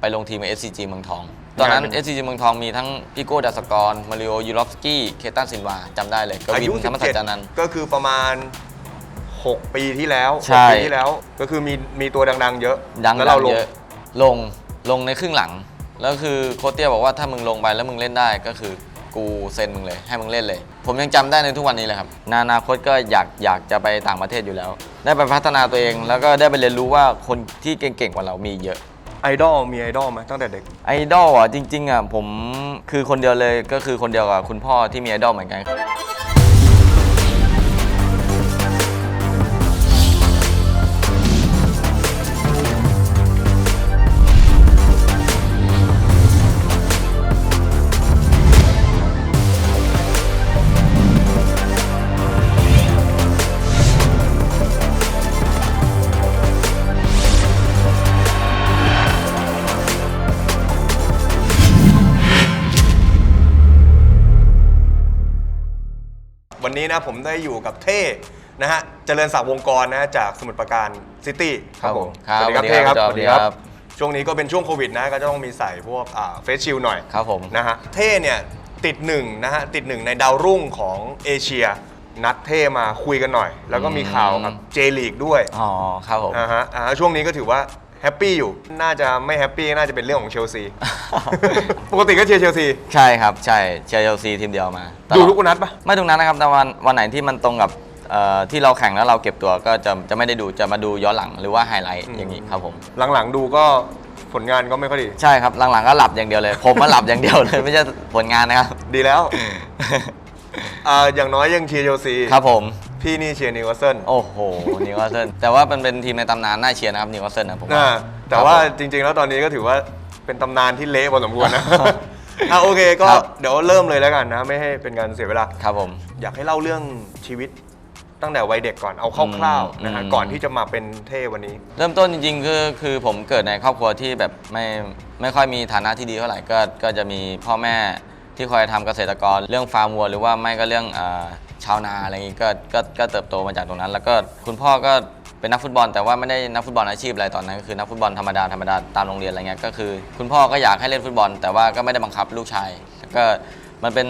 ไปลงทีมกับ SCG เมืองทอง ตอนนั้น SCG เมืองทองมีทั้งพี่โก้ดัสกร มาริโอ ยูรอฟสกี้ เคตันซินวาจำได้เลยกอาวิยุนธรรมศาสตร์จานันท์17ก็คือประมาณ 6 ปีที่แล้วใช่6ปีที่แล้ว ก็คือมีมีตัวดังๆ เยอะดังแล้วดัเรางลงเยอะลงลงในครึ่งหลัง แล้วคือโคชเตี้ยบอกว่าถ้ามึงลงไปแล้วมึงเล่นได้ก็คือกูเซ็นมึงเลยให้มึงเล่นเลย ผมยังจำได้ในทุกวันนี้เลยครับในอนาคตก็อยากอยากจะไปต่างประเทศอยู่แล้ว ได้ไปพัฒนาตัวเองแล้วก็ได้ไปเรียนรู้ว่าคนที่เก่งๆกว่าเรามีเยอะ ไอดอลมีไอดอลไหมตั้งแต่เด็ก ไอดอลอะจริงๆอะผมคือคนเดียวเลยก็คือคนเดียวกับคุณพ่อที่มีไอดอลเหมือนกัน นนี้นะผมได้อยู่กับเท่นะฮะเจริญศักดิ์วงกรนะฮะจากสมุทรปราการซิตี้ครับผมครับสวัสดีครับสวัสดีเท่คครัรับบสวัสดีครับช่วงนี้ก็เป็นช่วงโควิดนะก็จะต้องมีใส่พวกอ่าเฟสชิลหน่อยครับผมนะฮะเท่เนี่ยติดหนึ่งนะฮะติดหนึ่งในดาวรุ่งของเอเชียนัดเท่มาคุยกันหน่อย แล้วก็มีข่าวกับเจลีกด้วยอ๋อครับผมอ่าฮะอ่าฮะช่วงนี้ก็ถือว่า แฮปปี้อยู่ น่าจะไม่แฮปปี้น่าจะเป็นเรื่องของเชลซี ปกติก็เชียร์เชลซี ใช่ครับ ใช่เชียร์เชลซีทีมเดียวมาตลอดูทุกนัดปะไม่ทุกนัดนะครับ แต่วันวันไหนที่มันตรงกับเอ่อที่เราแข่งแล้วเราเก็บตัวก็จะจะไม่ได้ดูจะมาดูย้อนหลังหรือว่าไฮไลท์อย่างนี้ครับผม หลังๆดูก็ผลงานก็ไม่ค่อยดี ใช่ครับหลังๆก็หลับอย่างเดียวเลย ผมมาหลับอย่างเดียวเลยไม่ใช่ผลงานนะครับ ดีแล้ว อ่าอย่างน้อยยังเชียร์เชลซี ครับผม พี่นี่เชียร์นิวคาสเซิลโอ้โหนิวคาสเซิลแต่ว่ามันเป็นทีมในตำนานน่าเชียร์นะครับนิวคาสเซิลนะผมว่า อ่าแต่ว่าครับผมจริง ๆ แล้วตอนนี้ก็ถือว่าเป็นตำนานที่เละพอสมควรนะ อะโอเคก็ครับ เดี๋ยวเริ่มเลยแล้วกันนะ ไม่ให้เป็นการเสียเวลา ครับผม อยากให้เล่าเรื่องชีวิตตั้งแต่วัยเด็กก่อนเอาคร่าวๆนะฮะอืม ก่อนที่จะมาเป็นเท่วันนี้ เริ่มต้นจริงๆคือคือผมเกิดในครอบครัวที่แบบไม่ไม่ค่อยมีฐานะที่ดีเท่าไหร่ก็ก็จะมีพ่อแม่ที่คอยทำเกษตรกรเรื่องฟาร์มวัวหรือว่าไม่ก็เรื่องเออชาวนาอะไรอย่างงี้ก็ก็ก็เติบโตมาจากตรงนั้น แล้วก็คุณพ่อก็เป็นนักฟุตบอล แต่ว่าไม่ได้นักฟุตบอลอาชีพอะไรตอนนั้นก็คือนักฟุตบอลธรรมดาธรรมดาตามโรงเรียนอะไรเงี้ยก็คือ คุณพ่อก็อยากให้เล่นฟุตบอล แต่ว่าก็ไม่ได้บังคับลูกชายแล้วก็มันเป็น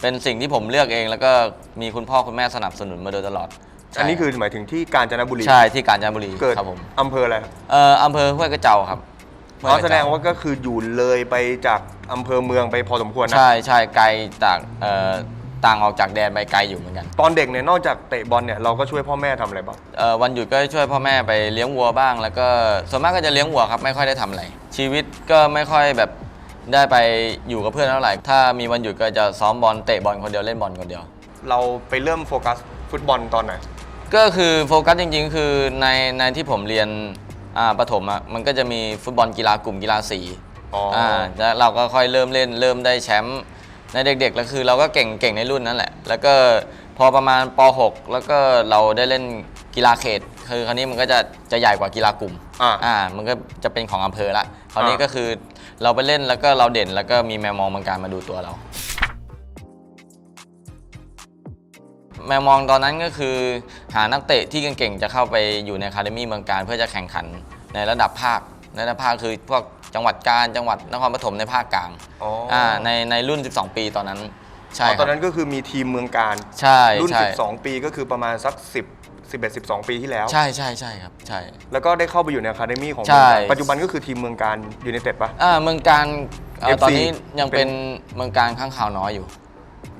เป็นสิ่งที่ผมเลือกเอง แล้วก็มีคุณพ่อคุณแม่สนับสนุนมาโดยตลอดใช่อันนี้คือหมายถึงที่กาญจนบุรีใช่ที่กาญจนบุรีเกิดครับผมอำเภออะไรครับเอ่ออำเภอห้วยกระเจ้าครับห้ยอ๋อกระแสเจ้ดงว่าก็คืออยู่เลยไปจากอำเภอเมืองไปพอสมควรนะ ใช่ใช่ไกลจากเอ่อ ต่างออกจากแดนไปไกลอยู่เหมือนกันตอนเด็กเนี่ยนอกจากเตะบอลเนี่ยเราก็ช่วยพ่อแม่ทำอะไรบ้างเอ่อวันหยุดก็ช่วยพ่อแม่ไปเลี้ยงวัวบ้าง แล้วก็ส่วนมากก็จะเลี้ยงวัวครับไม่ค่อยได้ทำอะไรชีวิตก็ไม่ค่อยแบบได้ไปอยู่กับเพื่อนเท่าไหร่ถ้ามีวันหยุดก็จะซ้อมบอลเตะบอลคนเดียวเล่นบอลคนเดียว เราไปเริ่มโฟกัสฟุตบอลตอนไหน ก็คือโฟกัสจริง ๆ คือในในที่ผมเรียนอ่าประถมอะมันก็จะมีฟุตบอลกีฬากลุ่มกีฬาสี อ๋ออ่าแล้วเราก็ค่อยเริ่มเล่นเริ่มได้แชมป์ ในเด็กๆแล้วคือเราก็เก่งเก่งในรุ่นนั้นแหละ แล้วก็พอประมาณป .6 แล้วก็เราได้เล่นกีฬาเขต คือคราวนี้มันก็จะจะใหญ่กว่ากีฬากลุ่มอ่าอ่ามันก็จะเป็นของอำเภอละคราวนี้อ่าก็คือเราไปเล่นแล้วก็เราเด่นแล้วก็มีแมวมองเมืองการมาดูตัวเรา แมวมองตอนนั้นก็คือหานักเตะที่เก่งๆจะเข้าไปอยู่ในคาเดมี่เมืองการเพื่อจะแข่งขันในระดับภาคในระดับภาคคือพวก จังหวัดกาญจังหวัดนครปฐมในภาคกลางอ๋ออ่าในในรุ่น 12 ปีตอนนั้นใช่อ๋อคตรัอบนนั้นก็คือมีทีมเมืองการ ใช่รุ่น ใช่12 ปีก็คือประมาณสัก 10 11 12 ปีที่แล้ว ใช่ใช่ใช่ครับใช่ แล้วก็ได้เข้าไปอยู่ในอะคาเดมี่ของใช่เมืองการปัจจุบันก็คือทีมเมืองการยู n นเต็ดปะ อ่าเมืองการเอ่อ FC ตอนนี้ยังเป็เป็นนเมืองการข้างข่าวน้อยอยู่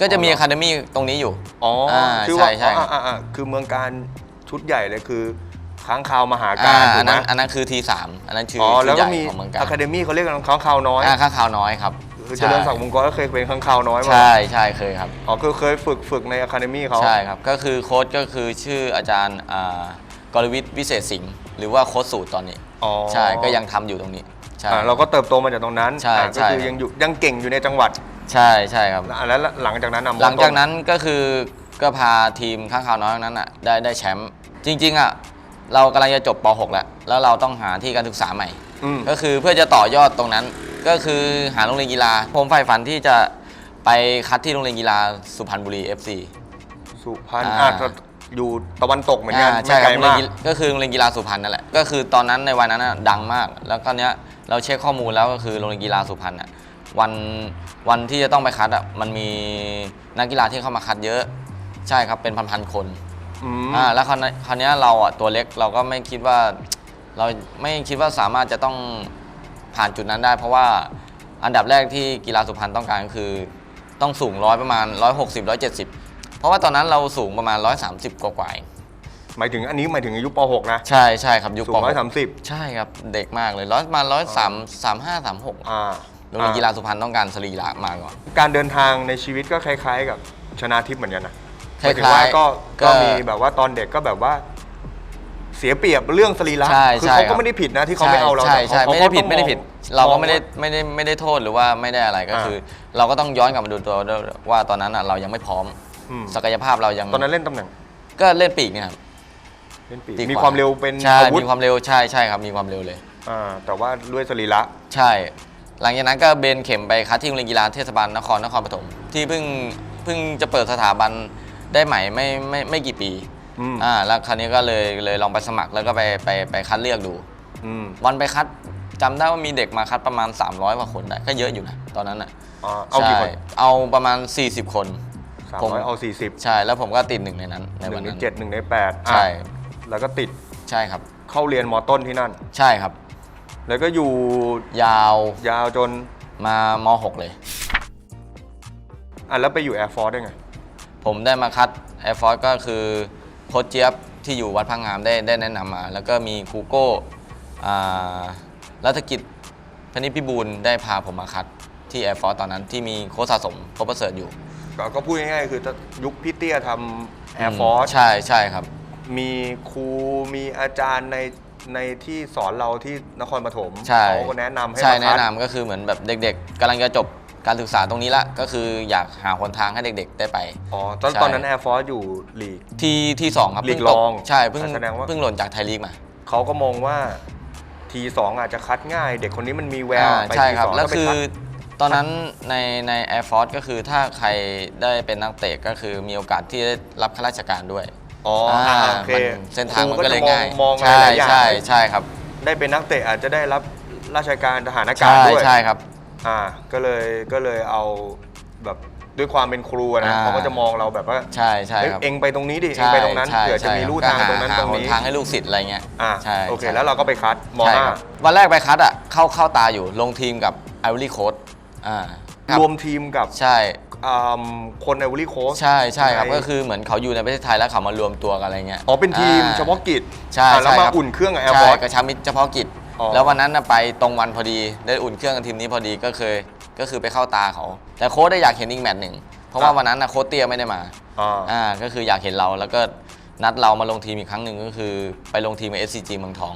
ก็จะมีอ๋ออะคาเดมี่ตรงนี้อยู่ อ๋ออาคือว่าใช่ใช่ อ๋ออ่าอ่าคือเมืองการชุดใหญ่เลยคือ ค้างคาวมหาอ่าการถูอักนไหมนั้นอันนั้นคือทีสามอันนั้นชื่ออ๋อชื่แล้วอใหก็ญ่มีของเมืองการอะคาเดมี่เขาเรียกกันค้างคาวน้อยอ่าข้างข่าวน้อยครับคือเจริญศักดิ์วงกรก็เคยเป็นค้างคาวน้อยมาใช่ใช่เคยครับ อ๋อคือเคยฝึกฝึกในอะคาเดมี่เขา ใช่ครับ ก็คือโค้ชก็คือชื่ออาจารย์อ่ากรวิทย์วิเศษสิงห์หรือว่าโค้ชสูตรตอนนี้ อ๋อใช่ก็ยังทำอยู่ตรงนี้ใช่ อ่าเราก็เติบโตมาจากตรงนั้นใช่อ่าใช่ก็คือยังอยู่ยังเก่งอยู่ในจังหวัดใช่ใช่ครับ อ่าแล้วหลังจากนั้นนำหลังจากนั้นก็คือก็พาทีมข้างข่าวน้อยนั้นอะได้ได้แชมป์จริงๆอะ เรากำลังจะจบป .6 แล้ว แล้วเราต้องหาที่การศึกษาใหม่ อืมก็คือเพื่อจะต่อยอดตรงนั้น ก็คือหาโรงเรียนกีฬา ผมใฝ่ฝันที่จะไปคัดที่โรงเรียนกีฬาสุพรรณบุรี FC สุพรรณอ่าอ่าก็อยู่ตะวันตกเหมือนกันอ่าใช่ไม่คไกรัลบโรงเรียมานกกีฬาก็คือโรงเรียนกีฬาสุพรรณนั่นแหละ ก็คือตอนนั้นในวันนั้นน่ะดังมาก แล้วก็เนี้ยเราเช็คข้อมูลแล้วก็คือโรงเรียนกีฬาสุพรรณอะวันวันที่จะต้องไปคัดอะมันมีนักกีฬาที่เข้ามาคัดเยอะ ใช่ครับเป็นพันๆคน อืม อ่าแล้วคราวนี้คราวนี้เราอะตัวเล็กเราก็ไม่คิดว่าเราไม่คิดว่าสามารถจะต้องผ่านจุดนั้นได้ เพราะว่าอันดับแรกที่กีฬาสุพรรณต้องการก็คือ ต้องสูงร้อยประมาณ 160 170 เพราะว่าตอนนั้นเราสูงประมาณ 130 กว่าๆเองหมายถึงอันนี้หมายถึงอายุป .6 นะใช่ใช่ครับยุคสูปงร้อยสามสิบใช่ครับเด็กมากเลยร้อยมาร้อยสามสามห้าสามหกอ่าโรงเรียนกีฬาสุพรรณต้องการสรีระมาก่อน การเดินทางในชีวิตก็คล้าย ๆ กับชนาทิพย์เหมือนกันนะค หมายถึงล้าว่ายก็ๆก็มีแบบว่าตอนเด็กก็แบบว่า เสียเปรียบเรื่องสรีระใช่คืใช่เขาครัก็บไม่ได้ผิดนะที่เขาไม่เอาเราใช่แต่ใช่เขาไม่ได้ผิดเขาก็ไม่ได้ผิดมองเราก็ไม่ได้มองว่าไม่ได้ไม่ได้โทษหรือว่าไม่ได้อะไรก็อ่าคือ เราก็ต้องย้อนกลับมาดูตัวด้วยว่าตอนนั้นอะเรายังไม่พร้อม อืมศักยภาพเรายังตอนนั้นเล่นตำแหน่งก็เล่นปีกเนี่ยครับเล่นปีกปีกมีขวาความเร็วเป็นใช่อาวุธมีความเร็วใช่ใช่ครับมีความเร็วเลย อ่าแต่ว่าด้วยสรีระ ใช่ หลังจากนั้นก็เบนเข็มไปคัดที่โรงเรียนกีฬาเทศบาลนครนครปฐมที่เพิ่งเพิ่งจะเปิดสถาบัน ได้ใหม่ไม่ไม่ไม่กี่ปีอืม อ่าแล้วคราวนี้ก็เลยเลยลองไปสมัครแล้วก็ไปไปไปคัดเลือกดู อืมวันไปคัดจำได้ว่ามีเด็กมาคัดประมาณ 300กว่าคนได้ก็เยอะอยู่นะตอนนั้นอะอ่าเอากี่คนใช่เอาประมาณ 40 คน สามผม ร้อยเอาสี่สิบใช่แล้วผมก็ติดหนึ่งในนั้นในหวันึ่นงในนั้น เจ็ดหนึ่งในแปดอะใช่ แล้วก็ติดใช่ครับ เข้าเรียนมต้นที่นั่น ใช่ครับ แล้วก็อยู่ยาวยาวจนมาม 6 เลย อะแล้วไปอยู่ Air Force ได้ไง ผมได้มาคัด Air Force ก็คือโค้ชเจี๊ยบที่อยู่วัดพังงามได้ได้แนะนำมา แล้วก็มีครูโก้อ่ารัฐกิจพนิชพิบูลได้พาผมมาคัดที่ Air Force ตอนนั้นที่มีโค้ชสะสมพบประเสริฐอยู่ก็ก็พูดง่ายๆคือถ้ายุคพี่เตี้ยทำ Air Force ใช่ใช่ครับ มีครูมีอาจารย์ในในที่สอนเราที่นครปฐมใช่เขาก็แนะนำให้ใช่มาแนะคัดนำก็คือเหมือนแบบเด็ก ๆกำลังจะจบ การศึกษาตรงนี้ละก็คืออยากหาหนทางให้เด็ก ๆ ได้ไป อ๋อตอนใช่ ตอนนั้น Air Force อยู่ลีก ที่ที่สองครับลีกเพิ่ตรองใช่เพิ่งแสดงว่า เพิ่งหล่นจากไทยลีกมาเขาก็มองว่าทีสองอาจจะคัดง่าย เด็กคนนี้มันมีแววอ่าไปใช่ทีครับสองแล้วก็ไปคือคัด ตอนนั้นในใน Air Force ก็คือถ้าใครได้เป็นนักเตะก็คือมีโอกาสที่ได้รับข้าราชการด้วยอ๋ออ่าโอเคมันเส้นทางมันก็เลยครูจะง่ายมองมองอะไรใช่หลายอย่าง ใช่ใช่ครับ ได้เป็นนักเตะอาจจะได้รับราชการทหารอากาศใช่ด้วย ใช่ครับ อ่าก็เลยก็เลยเอาแบบด้วยความเป็นครูอะนะอ่า เขาก็จะมองเราแบบว่าใช่ใช่เอ้ยครับเองไปตรงนี้ดิเอใช่งไปตรงนั้นใช่เผื่อจะใช่มีคบลู่ทางก็หตรงนั้นหตรงนี้หทางให้ลูกศิษย์อะไรเงี้ยอ่าใช่โอเค ใช่แล้วเราก็ไปคัดมใช่ห้าครับวันแรกไปคัดอะเข้าเข้าตาอยู่ลงทีมกับไอวอรี่โค้ดอ่าคบรวมทีมกับใช่ อ่าคนในวอลี่โค้ช ใช่ใช่ครับ ใน ก็คือเหมือนเขาอยู่ในประเทศไทยแล้วเขามารวมตัวกันอะไรเงี้ยอ๋อเป็นทีมอ่เฉพาะกิจใช่อ่าแล้วใช่มาครับอุ่นเครื่องกับแอร์ใช่ฟอร์กระชับมิตรเฉพาะกิจ อ๋อ แล้ววันนั้นน่ะไปตรงวันพอดีได้อุ่นเครื่องกับทีมนี้พอดีก็เคยก็คือไปเข้าตาเขา แต่โค้ชได้อยากเห็นอีกแมตช์หนึ่งเพราะว่าวันนั้นน่ะโค้ชเตี้ยไม่ได้มาอ่า อ่าก็คืออยากเห็นเราแล้วก็นัดเรามาลงทีมอีกครั้งหนึ่งก็คือ ไปลงทีมกับ SCG เมืองทอง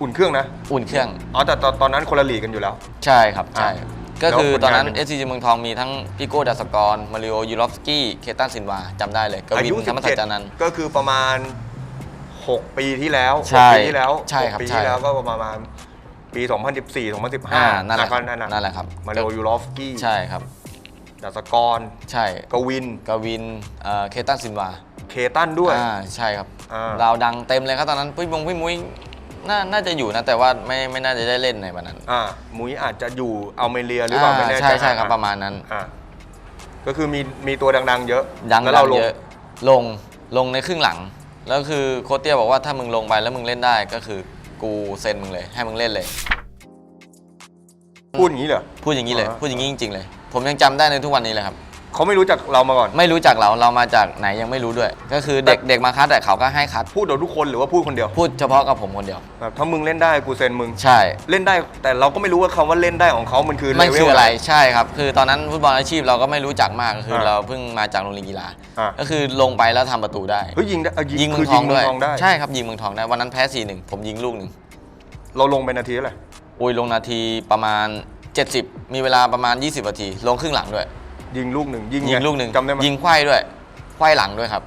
อุ่นเครื่องนะ อุ่นเครื่อง อ๋อแต่ตอนตอนนั้นคนละลีกกันอยู่แล้ว ใช่ครับ ใช่ อะก็คือแล้วผลงานตอนนั้น เป็น SCG เมืองทองมีทั้งพี่โก้ดัสกรมาริโอยูรอฟสกี้ เคตันซินวาจำได้เลยกอาวินยุธรรมศาสตร์จานันท์17ก็คือประมาณ 6 ปีที่แล้วใช่หกปีที่แล้วใช่ครับหกปีใช่ ที่แล้วก็ประมาณปี 2014 2015อ่านั่นแหละก็นั่นนั่นแหละครับมาริโอยูรอฟสกี้ใช่ครับ ดัสกรใช่กวิน กวินเอ่อเคตันซินวาเคตันด้วย อ่าใช่ครับอ่าดาวดังเต็มเลยครับตอนนั้นพี่มงพี่มุ้ยน่าน่าจะอยู่นะแต่ว่าไม่ไม่น่าจะได้เล่นในวันนั้นอ่ามุ้ยอาจจะอยู่อัลเมเรียหรือเปล่าไม่แน่ใจใช่ใช่ครับประมาณนั้น อ่าก็คือมีมีตัวดังๆเยอะดังแล้วดัเรางลง เยอะลงลงในครึ่งหลัง แล้วคือโคชเตี้ยบอกว่าถ้ามึงลงไปแล้วมึงเล่นได้ก็คือกูเซ็นมึงเลย ให้มึงเล่นเลย พูดอย่างนี้เหรอ พูดอย่างนี้เลยอ่าพูดอย่างนี้จริง ๆ เลย ผมยังจำได้ในทุกวันนี้เลยครับ เขาไม่รู้จักเรามาก่อน ไม่รู้จักเราเรามาจากไหนยังไม่รู้ด้วย ก็คือเด็กเด็กมาคัดแต่เขาก็ให้คัด พูดเดี๋ยวทุกคนหรือว่าพูดคนเดียวพูดเฉพาะกับผมคนเดียว แบบถ้ามึงเล่นได้กูเซ็นมึง ใช่ เล่นได้แต่เราก็ไม่รู้ว่าคำว่าเล่นได้ของเขามันคือไม่เลเวคือลอะไร ใช่ครับ คือตอนนั้นฟุตบอลอาชีพเราก็ไม่รู้จักมากก็คืออ่าเราเพิ่งมาจากโรงเรียนกีฬา อ่า ก็คือลงไปแล้วทำประตูได้ เฮ้ยยิงได้เออยิงเมืคือองทองด้วยทองได้ ใช่ครับยิงเมืองทองได้วันนั้นแพ้4ีหนึ่งผมยิงลูกหนึ่งเราลงไปนาทีเท่าไหร่อุ้ยลงนาทีประมาณ 70 มีเวลาประมาณ 20นาที ลงครึ่งหลังด้วย ยิงลูกหนึ่งยิงยิงไลูกหนึ่งจำได้ไหมยิงควายด้วยควายหลังด้วยครับ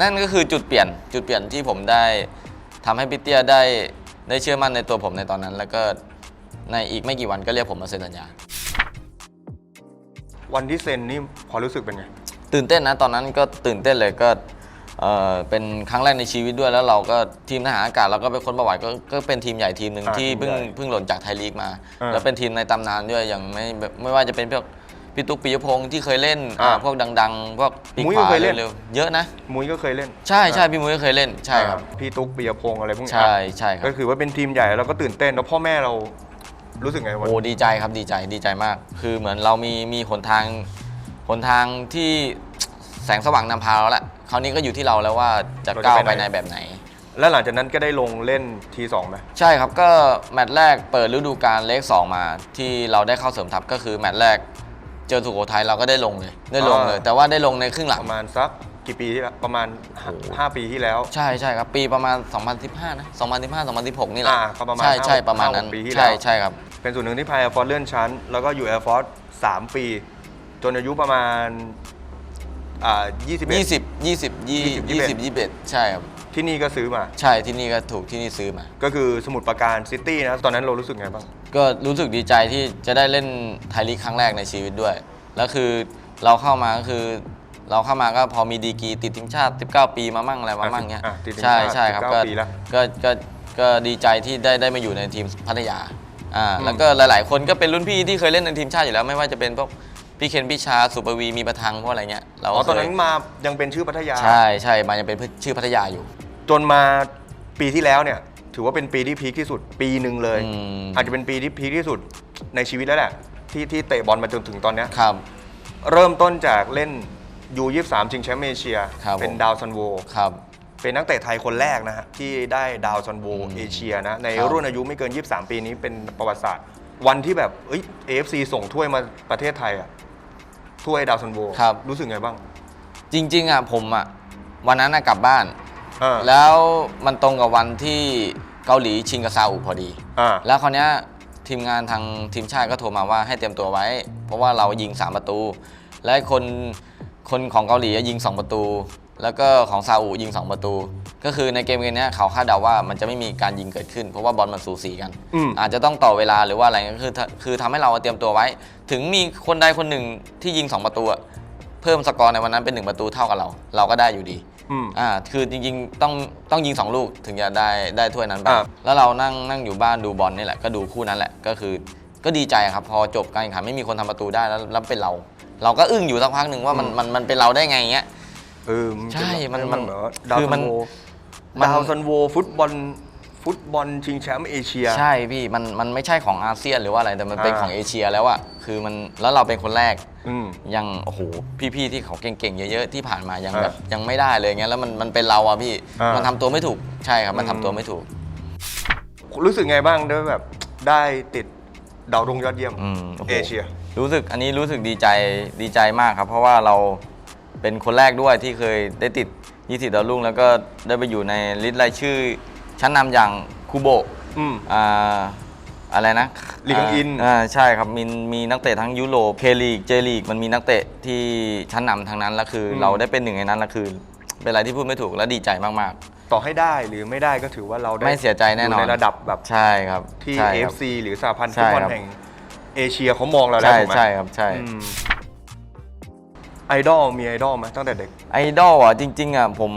นั่นก็คือจุดเปลี่ยนจุดเปลี่ยนที่ผมได้ทำให้พี่เตี้ยได้ได้เชื่อมั่นในตัวผมในตอนนั้น แล้วก็ในอีกไม่กี่วันก็เรียกผมมาเซ็นสัญญา วันที่เซ็นนี่พอรู้สึกเป็นไง ตื่นเต้นนะ ตอนนั้นก็ตื่นเต้นเลยก็เอ่อเป็นครั้งแรกในชีวิตด้วยแล้วเราก็ทีมทหารอากาศเราก็เป็นคนประวัติก็ก็เป็นทีมใหญ่ทีมหนึ่งอ่าที่ทีมเพิ่งใหญ่เพิ่งหล่นจากไทยลีกมา อ่าแล้วเป็นทีมในตำนานด้วยอย่างไม่แบบไม่ว่าจะเป็นพวกพี่ตุ๊กปิยพงศ์ที่เคยเล่นอ่าอ่าพวกดังๆพวกปีกมุ้ยขก็วาเคยเล่น เร็วๆเยอะนะ มุ้ยก็เคยเล่นใช่ใช่พี่มุ้ยก็เคยเล่นใช่ครับ อ่าพี่ตุ๊กปียพงษ์อะไรพวกนี้ใช่ใช่ครับ ก็คือว่าเป็นทีมใหญ่เราก็ตื่นเต้นแล้วพ่อแม่เรา รู้สึกไงวันโอ้ดีใจครับดีใจดีใจมาก คือเหมือนเรามีมีหนทางหนทางที่แสงสว่างนำพาเราละคราวนี้ก็อยู่ที่เราแล้วว่าจะก้าวไปในแบบไหน แล้วหลังจากนั้นก็ได้ลงเล่นทีสองไหมใช่ครับก็แมตช์แรกเปิดฤดูกาลเลข2มา ที่เราได้เข้าเสริมทัพก็คือแมตช์แรกเจอสุโขทัยเราก็ได้ลงเลยได้ลงเลย แต่ว่าได้ลงในครึ่งหลังประมาณสัก กี่ปีที่แล้วประมาณห้าโอ้โหห้าปีที่แล้ว ใช่ใช่ครับปีประมาณ 2015 นะ 2015 2016 นี่แหละอ่าก็ประมาณใช่ใช่ห้าประมาณนั้นห้าหกปีที่แล้ว ใช่ใช่ครับ เป็นส่วนหนึ่งที่พายแอร์ฟอร์เลื่อนชั้น แล้วก็อยู่แอร์ฟอร์สามปี จนอายุประมาณอ่ายี่สิบเอ็ด20 20 20 20 21 ใช่ครับ ที่นี่ก็ซื้อมา ใช่ที่นี่ก็ถูกที่นี่ซื้อมา ก็คือสมุทรปราการซิตี้นะ ตอนนั้นเรารู้สึกไงบ้าง ก็รู้สึกดีใจที่จะได้เล่นไทยลีกครั้งแรกในชีวิตด้วย แล้วคือเราเข้ามาก็คือ เราเข้ามาก็พอมีดีกรีติดทีมชาติ 19 ปีมามั่งอะไรมามั่งเงี้ยอะติดทีมใช่ชาติใช่ครับ19ก็ปีแล้ว ก็ก็ก็ดีใจที่ได้ได้มาอยู่ในทีมพัทยาอ่าอืมแล้วก็หลาย ๆ คนก็เป็นรุ่นพี่ที่เคยเล่นในทีมชาติอยู่แล้วไม่ว่าจะเป็นพวกพี่เคนพี่ชาสุปวีมีประทังพวกอะไรเงี้ยเราอ๋อก็ตอนเคยนั้นมายังเป็นชื่อพัทยา ใช่ใช่มันยังเป็นชื่อพัทยาอยู่ จนมาปีที่แล้วเนี่ย ถือว่าเป็นปีที่พีคที่สุด ปีหนึ่งเลย อืม อาจจะเป็นปีที่พีคที่สุดในชีวิตแล้วแหละที่ที่เตะบอลมาจนถึงตอนเนี้ยครับ เริ่มต้นจากเล่น ยูยี่สามชิงแชมป์เอเชีย ครับเป็นผม ดาวซันโว ครับ เป็นนักเตะไทยคนแรกนะฮะที่ได้ดาวซันโวอืมเอเชียนะ ในครับรุ่นอายุไม่เกิน 23 ปีนี้เป็นประวัติศาสตร์ วันที่แบบเอ้ย AFC ส่งถ้วยมาประเทศไทยอะถ้วยดาวซันโวครับ รู้สึกไงบ้างจริง ๆอะผมอะวันนั้นน่ะกลับบ้าน อ่าแล้วมันตรงกับวันที่เกาหลีชิงกับซาอุพอดี อ่าแล้วคราวเนี้ยทีมงานทางทีมชาติก็โทรมาว่าให้เตรียมตัวไว้ เพราะว่าเรายิง 3 ประตู และคน คนของเกาหลียิง 2 ประตู แล้วก็ของซาอุยิง 2 ประตู ก็คือในเกมเกมนี้ยเขาคาดเดาว่ามันจะไม่มีการยิงเกิดขึ้น เพราะว่าบอลมันสูสีกัน อืม อาจจะต้องต่อเวลาหรือว่าอะไรก็คือคือทำให้เราเตรียมตัวไว้ ถึงมีคนใดคนหนึ่งที่ยิง 2 ประตูอะเพิ่มสกอร์ในวันนั้นเป็น 1 ประตูเท่ากับเรา เราก็ได้อยู่ดี อืม อ่าคือจริงๆต้องต้องยิง 2 ลูกถึงจะได้ได้ถ้วยนั้นไปอ่าแล้วเรานั่งนั่งอยู่บ้านดูบอลนี่แหละก็ดูคู่นั้นแหละก็คือ ก็ดีใจครับพอจบการแข่งขันไม่มีคนทำประตูได้แล้วแล้วเป็นเรา เราก็อึ้งอยู่สักพักหนึ่งว่ามันมันมันเป็นเราได้ไงเงี้ย เออใช่มันเป็มันแบบว่าดาวคือมัซันนโวมัน ดาวซันโวฟุตบอลฟุตบอลชิงแชมป์เอเชีย ใช่พี่มันมันไม่ใช่ของอาเซียนหรือว่าอะไรแต่มันเป็นอ่า ของเอเชียแล้วอะคือมันแล้วเราเป็นคนแรก อืม ยังโอ้โหพี่ๆที่เขาเก่งๆเยอะๆที่ผ่านมายังอ่าแบบยังไม่ได้เลยเงี้ยแล้วมันมันเป็นเราอะพี่อ่ามัมันทำตัวไม่ถูกใช่ครับมันอืมทำตัวไม่ถูก รู้สึกไงบ้างได้แบบได้ติดดาวรุ่งยอดเยี่ยมอืมโอ้โห เอเชีย รู้สึกอันนี้รู้สึกดีใจดีใจมากครับ เพราะว่าเราเป็นคนแรกด้วยที่เคยได้ติด 20 ดาวรุ่ง แล้วก็ได้ไปอยู่ในลิสต์รายชื่อ ชั้นนำอย่างคูโบะอืม อ่าอะไรนะลีกอังอินอ่าใช่ครับมีมีนักเตะทั้งยุโรปเคลีกเจลีกมันมีนักเตะที่ชั้นนำทั้งนั้นแล้วคืออืมเราได้เป็นหนึ่งในนั้นแล้วคือ เป็นอะไรที่พูดไม่ถูกและดีใจมาก ต่อให้ได้หรือไม่ได้ก็ถือว่าเราได้ไม่เสียใจแน่นอน ยู่ในระดับแบบ ๆ ใช่ครับที่ ใช่ครับ AFC หรือสหพันธ์ใช่ฟุตบอลครับแห่ง เอเชียเขามองเราแล้วใช่ถูกไหมใช่ครับใช่อืมไอดอลมีไอดอลไหมตั้งแต่เด็ก ไอดอลอะจริงๆอะผม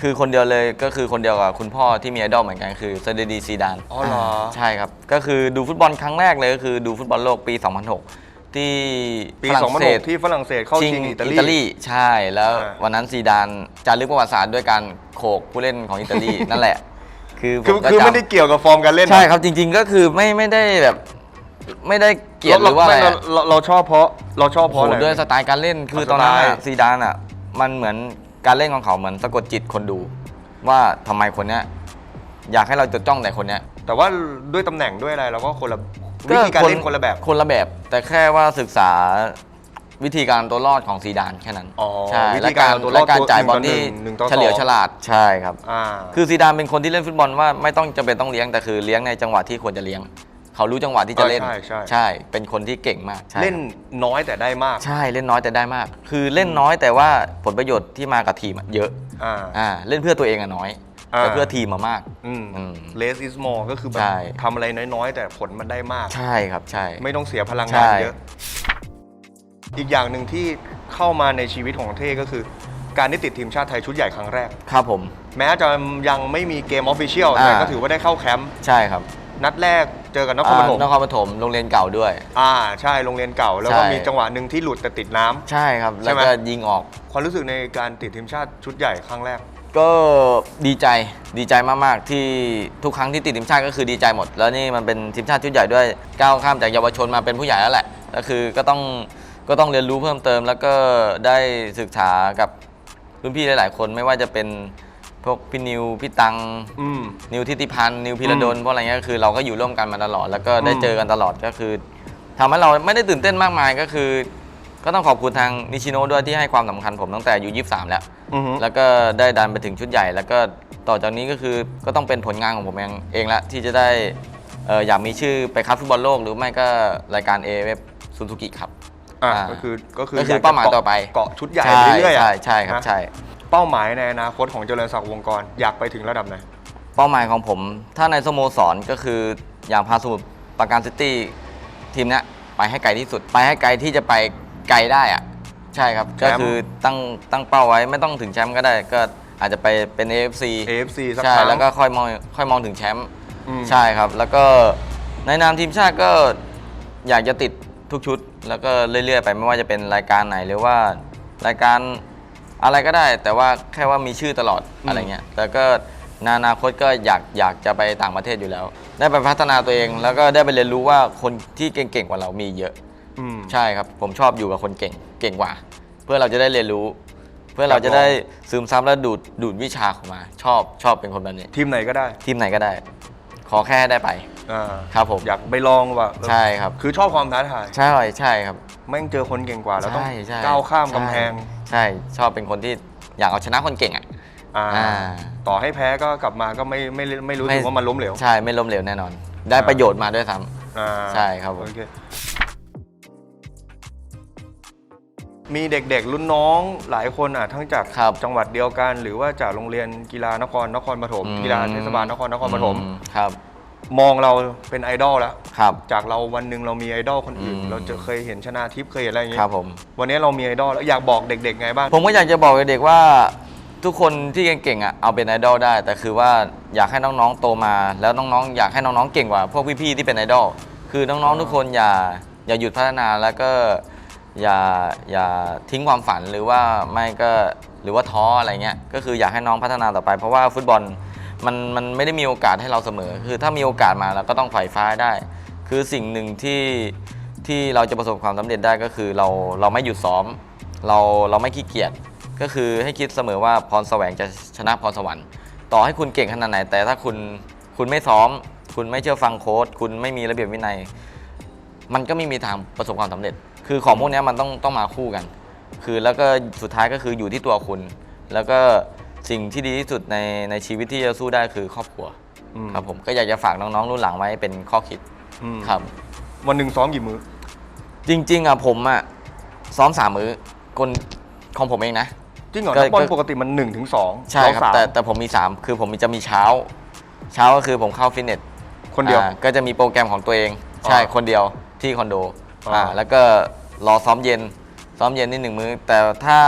คือคนเดียวเลยก็คือคนเดียวกับคุณพ่อที่มีไอดอลเหมือนกันคือเซเดดีซีดานอ๋อเหรอ ใช่ครับก็คือดูฟุตบอลครั้งแรกเลยก็คือดูฟุตบอลโลกปี 2006 ที่ปีฝรั่งเศส2006ที่ฝรั่งเศสเข้าชิงอิตาลีอิตาลีใช่แล้วอ่า วันนั้นซีดานจารึกประวัติศาสตร์ด้วยการโขกผู้เล่นของอิตาลี นั่นแหละ คือผคือมก็คือจำ ไม่ได้เกี่ยวกับฟอร์มการเล่นนะ ใช่ครับจริงๆก็คือไม่ไม่ได้แบบไม่ได้ เกลียดหรือว่าอะไรเาอะเราเราชอบเพราะเราชอบเพโอ้ราะโหอะไร ด้วยสไตล์การเล่นคือสไตล์ตอนนั้นอะซีดานอะมันเหมือนการเล่นของเขาเหมือนสะกดจิตคนดู ว่าทำไมคนเนี้ยอยากให้เราจดจ้องแต่คนเนี้ยแต่ว่าด้วยตำแหน่งด้วยอะไรเราก็คนละวิธีการเล่นคนละแบบ คนละแบบ แต่แค่ว่าศึกษาวิธีการตัวรอดของซีดานแค่นั้นอ๋อใช่วิธีและการการเอาตัวรอดและการจ่ายบอลหนึ่ที่งต่อหนึ่งหนึ่งต่อสอง เฉลียวฉลาดใช่ครับ อ่า คือซีดานเป็นคนที่เล่นฟุตบอลว่าไม่ต้องจำเป็นต้องเลี้ยงแต่คือเลี้ยงในจังหวะที่ควรจะเลี้ยง เขารู้จังหวะที่จะเล่น ใช่ใช่ ใช่ เป็นคนที่เก่งมากใช่ครับเล่นน้อยแต่ได้มาก ใช่เล่นน้อยแต่ได้มาก คือเล่นน้อยแต่ว่าผลประโยชน์ที่มากับทีมอะเยอะอ่า อ่าเล่นเพื่อตัวเองอะน้อยอ่า แต่เพื่อทีมมามาก อืม อืม less is more ก็คือแบบใช่ ทำอะไรน้อยๆ แต่ผลมันได้มาก ใช่ครับใช่ ไม่ต้องเสียพลังใช่งานเยอะ อีกอย่างหนึ่งที่เข้ามาในชีวิตของเท่ก็คือ การได้ติดทีมชาติไทยชุดใหญ่ครั้งแรก ครับผม แม้จะยังไม่มีเกมออฟฟิเชียลอ่า แต่ก็ถือว่าได้เข้าแคมป์ ใช่ครับ นัดแรก เจอกับนครปฐมอ่านครปฐมโรงเรียนเก่าด้วย อ่าใช่โรงเรียนเก่า แล้วก็ใช่ มีจังหวะหนึ่งที่หลุดแต่ติดน้ำ ใช่ครับ ใช่แล้วไหม ก็ยิงออก ความรู้สึกในการติดทีมชาติชุดใหญ่ครั้งแรก ก็ดีใจดีใจมาก ๆ ที่ทุกครั้งที่ติดทีมชาติก็คือดีใจหมด แล้วนี่มันเป็นทีมชาติชุดใหญ่ด้วยก้าวข้ามจากเยาวชนมาเป็นผู้ใหญ่แล้วแหละก็คือก็ต้องก็ต้องเรียนรู้เพิ่มเติม แล้วก็ได้ศึกษากับรุ่นพี่หลาย ๆ คนไม่ว่าจะเป็น พวกพี่นิวพี่ตัง อืม นิวทิติพันธ์นิวพิรดลพวกอะไรเงี้ยก็คือเราก็อยู่ร่วมกันมาตลอด แล้วก็ได้อืม เจอกันตลอดก็คือทำให้เราไม่ได้ตื่นเต้นมากมายก็คือ ก็ต้องขอบคุณทางนิชิโนะด้วยที่ให้ความสำคัญผมตั้งแต่อายุ23 แล้ว อือฮึแล้วก็ได้ดันไปถึงชุดใหญ่ แล้วก็ต่อจากนี้ก็คือก็ต้องเป็นผลงานของผมเองเองละที่จะได้เอ่ออยากมีชื่อไปคัดฟุตบอลโลกหรือไม่ก็รายการ a อ f ซูซูกิครับ อ่าอ่าก็คือก็คือก็คืออยกจะเป้าหมายต่อไป เกาะชุดใหญ่ใช่ไปเรื่อยๆอะใช่ใช่ครับนะ ใช่ เป้าหมายในอนาคตของเจริญศักดิ์วงกรอยากไปถึงระดับไหนเป้าหมายของผม ถ้าในสโมสรก็คืออย่างพาสมุทรปราการซิตี้ทีมเนี้ยไปให้ไกลที่สุด ไปให้ไกลที่จะไปไกลได้อะใช่ครับแชก็มป์คือตั้งตั้งเป้าไว้ไม่ต้องถึงแชมป์ก็ได้ ก็อาจจะไปเป็น AFC AFC สักใช่ครั้ง แล้วก็ค่อยมองค่อยมองถึงแชมป์อืม ใช่ครับ แล้วก็ในนามทีมชาติก็อยากจะติดทุกชุด แล้วก็เรื่อยๆไปไม่ว่าจะเป็นรายการไหนหรือว่ารายการ อะไรก็ได้ แต่ว่าแค่ว่ามีชื่อตลอดอืมอะไรเงี้ยแล้วก็ในอนาคตก็อยากอยากจะไปต่างประเทศอยู่แล้ว ได้ไปพัฒนาตัวเอง แล้วก็ได้ไปเรียนรู้ว่าคนที่เก่งๆกว่าเรามีเยอะอืม ใช่ครับ ผมชอบอยู่กับคนเก่งเก่งกว่า เพื่อเราจะได้เรียนรู้ เพื่อเราจะได้ซึมซับและดูดดูดวิชาเข้ามา ชอบชอบเป็นคนแบบนี้ ทีมไหนก็ได้ทีมไหนก็ได้ ขอแค่ได้ไป อ่าครับผม อยากไปลองว่าใช่ครับ คือชอบความท้าทาย ใช่ใช่ครับ แม่งเจอคนเก่งกว่าแล้วต้องใช่ใช่ก้าวข้ามกำแพง ใช่ ชอบเป็นคนที่อยากเอาชนะคนเก่งอะ อ่าอ่า ต่อให้แพ้ก็กลับมาก็ไม่ไม่ไม่รู้สึกไม่ว่ามันล้มเหลว ใช่ไม่ล้มเหลวแน่นอน ได้ประโยชน์มาด้วยซ้ อ่าใช่ครับผมโอเคมีเด็กๆรุ่นน้องหลายคนอะทั้งจากครับจังหวัดเดียวกัน หรือว่าจากโรงเรียนกีฬานครนครปฐมอืมกีฬาเทศบาลนครนครปฐมอืครับ มองเราเป็นไอดอลแล้ว ครับ จากเราวันหนึ่งเรามีไอดอลคนอื่น อืม เราจะเคยเห็นชนาทิพย์เคยเห็นอะไรอย่างคเงี้รับยผม วันนี้เรามีไอดอลแล้วอยากบอกเด็ก ๆ ไงบ้าง ผมก็อยากจะบอกเด็กๆว่าทุกคนที่เก่งๆอะเอาเป็นไอดอลได้ แต่คือว่าอยากให้น้องๆโตมาแล้วน้องๆอยากให้น้องๆเก่งกว่าพวกพี่ๆที่เป็นไอดอลคือน้องๆทุกคนอย่าอย่าหยุดพัฒนาแล้วก็อย่าอย่าทิ้งความฝันหรือว่าไม่ก็หรือว่าท้ออะไรเงี้ยก็คืออยากให้น้องพัฒนาต่อไป เพราะว่าฟุตบอล มันมันไม่ได้มีโอกาสให้เราเสมอ คือถ้ามีโอกาสมาเราก็ต้องฝ่ายฟ้าได้ คือสิ่งหนึ่งที่ที่เราจะประสบความสำเร็จได้ก็คือเราเราไม่หยุดซ้อม เราเราไม่ขี้เกียจก็คือให้คิดเสมอว่าพรแสวงจะชนะพรสวรรค์ ต่อให้คุณเก่งขนาดไหน แต่ถ้าคุณคุณไม่ซ้อม คุณไม่เชื่อฟังโค้ชคุณไม่มีระเบียบวินัย มันก็ไม่มีทางประสบความสำเร็จ คือของพวกนี้มันต้องต้องมาคู่กัน คือแล้วก็สุดท้ายก็คืออยู่ที่ตัวคุณ แล้วก็ สิ่งที่ดีที่สุดในในชีวิตที่จะสู้ได้คือครอบครัวอืมครับผมก็อยากจะฝากน้องๆรุ่นหลังไว้เป็นข้อคิดอืมครับ วันหนึ่งซ้อมกี่มื้อ จริงๆอะผมอะซ้อมสามมื้อคนของผมเองนะ จริงเหรอก็นักบอลก็ ปกติมัน1นถึงสองใช่ครับเาสามแต่แต่ผมมี 3 คือผมมีจะมีเช้า เช้าก็คือผมเข้าฟิตเนสคนเดียว อ่าก็จะมีโปรแกรมของตัวเอง ใช่อ๋อคนเดียวที่คอนโดอ๋ออ่อ่าแล้วก็รอซ้อมเย็น ซ้อมเย็นนี่หนึ่งมื้อแต่ถ้า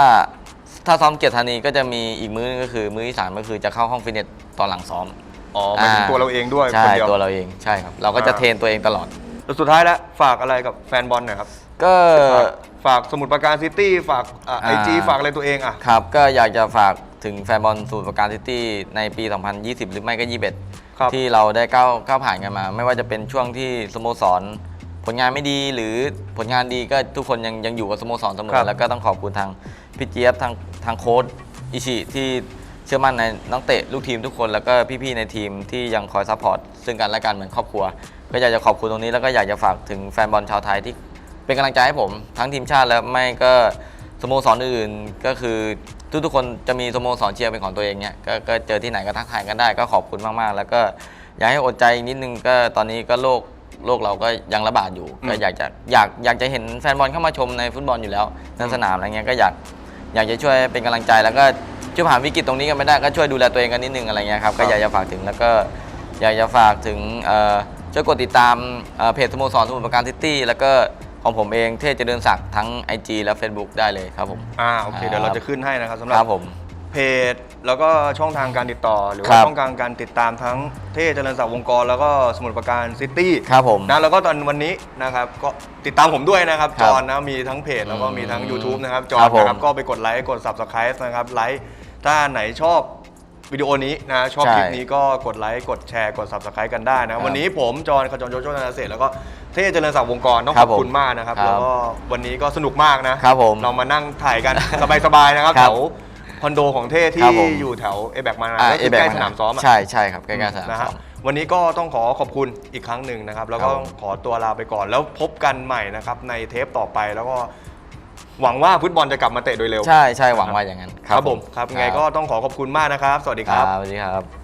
ถ้าซ้อมเกียรติธานีก็จะมีอีกมื้อนึงก็คือ มื้อที่สามก็คือจะเข้าห้องฟิตเนสตอนหลังซ้อม อ๋อหมายถึงอ่า ตัวเราเองด้วยใช่คนเดียว ตัวเราเองใช่ครับ เราก็จะอ่า เทรนตัวเองตลอด แล้วสุดท้ายแล้วฝากอะไรกับแฟนบอลหน่อยครับก็ ฝากฝากสมุดประการซิตี้ฝากไออ่าจีฝากอะไรตัวเองอะ ครับก็อยากจะฝากถึงแฟนบอลสมุทรปราการซิตี้ในปี 2020 หรือไม่ก็21ครับที่เราได้ก้าวก้าวผ่านกันมา ไม่ว่าจะเป็นช่วงที่สโมสร ผลงานไม่ดีหรือผลงานดีก็ทุกคนยังยังอยู่กับสโมสรเสมครัอบแล้วก็ต้องขอบคุณทาง พี่เจี๊ยบทางทางโค้ชอิชิที่เชื่อมั่นในนักเตะลูกทีมทุกคน แล้วก็พี่ๆในทีมที่ยังคอยซัพพอร์ตซึ่งกันและกันเหมือนครอบครัว ก็อยากจะขอบคุณตรงนี้แล้วก็อยากจะฝากถึงแฟนบอลชาวไทยที่เป็นกำลังใจให้ผม ทั้งทีมชาติและไม่ก็สโมสรอื่นก็คือทุกๆคนจะมีสโมสรเชียร์เป็นของตัวเองเนี่ยก็ก็เจอที่ไหนก็ทักทายกันได้ก็ขอบคุณมากๆ แล้วก็อยากให้อดใจอีกนิดนึงก็ตอนนี้ก็โลกโลกเราก็ยังระบาดอยู่ ก็อยากจะอยากอยากจะเห็นแฟนบอลเข้ามาชมในฟุตบอลอยู่แล้วในสนามอะไรเงี้ยก็อยาก อยากจะช่วยเป็นกำลังใจแล้วก็ช่วยผ่านวิกฤตตรงนี้กันไม่ได้ก็ช่วยดูแลตัวเองกันนิดนึงอะไรเงี้ยครับครัก็บอยากจะฝากถึงแล้วก็อยากจะฝากถึงเอ่อช่วยกดติดตามเอ่อเพจสโมสรสมุทรปราการซิตี้แล้วก็ของผมเองเทพเจริญศักดิ์ทั้ง IG และ Facebook ได้เลยครับผม อ่าโอเคเดี๋ยวเราจะขึ้นให้นะครับสำหครัรับบผม เพจ แล้วก็ช่องทางการติดต่อ หรือครัว่าบช่องทางการติดตามทั้งเท่เจริญศักดิ์วงกรแล้วก็สมุทรปราการซิตี้ครับผม นะแล้วก็ตอนวันนี้นะครับก็ติดตามผมด้วยนะครับครัจบอนนะมีทั้งเพจแล้วก็มีทั้งอืม YouTube นะครับจคอรันบผมนะครับก็ไปกดไลค์กด Subscribe นะครับไลค์ถ้าไหนชอบวิดีโอนี้นะชอบใช่คลิปนี้ก็กดไลค์กดแชร์กด Subscribe กันได้นะครับวันนี้ผมจอนขจรโยโชนาเศษแล้วก็เท่เจริญศักดิ์วงกรต้องคขรัอบบผมคุณมากนะครับครับแล้วก็วันนี้ก็สนุกมากนะครับผม เรามานั่งถ่ายกัน สบายๆนะครับครัแถบว คอนโดของเท่คที่รับผม อยู่แถวเอแบกมานาอ่าก็เอคือแบใกกล้สนามซ้อมอะ ใช่ใช่ครับใกล้ๆสนามนะซ้ฮะอม วันนี้ก็ต้องขอขอบคุณอีกครั้งหนึ่งนะครับ แล้วก็ครับผมขอตัวลาไปก่อน แล้วพบกันใหม่นะครับในเทปต่อไปแล้วก็ หวังว่าฟุตบอลจะกลับมาเตะโดยเร็วใช่ใช่หวังว่าอย่างนั้นครับผมครับไงก็ต้องขอขอบคุณมากนะครับ สวัสดีคครัรับ บสวัสดีครับ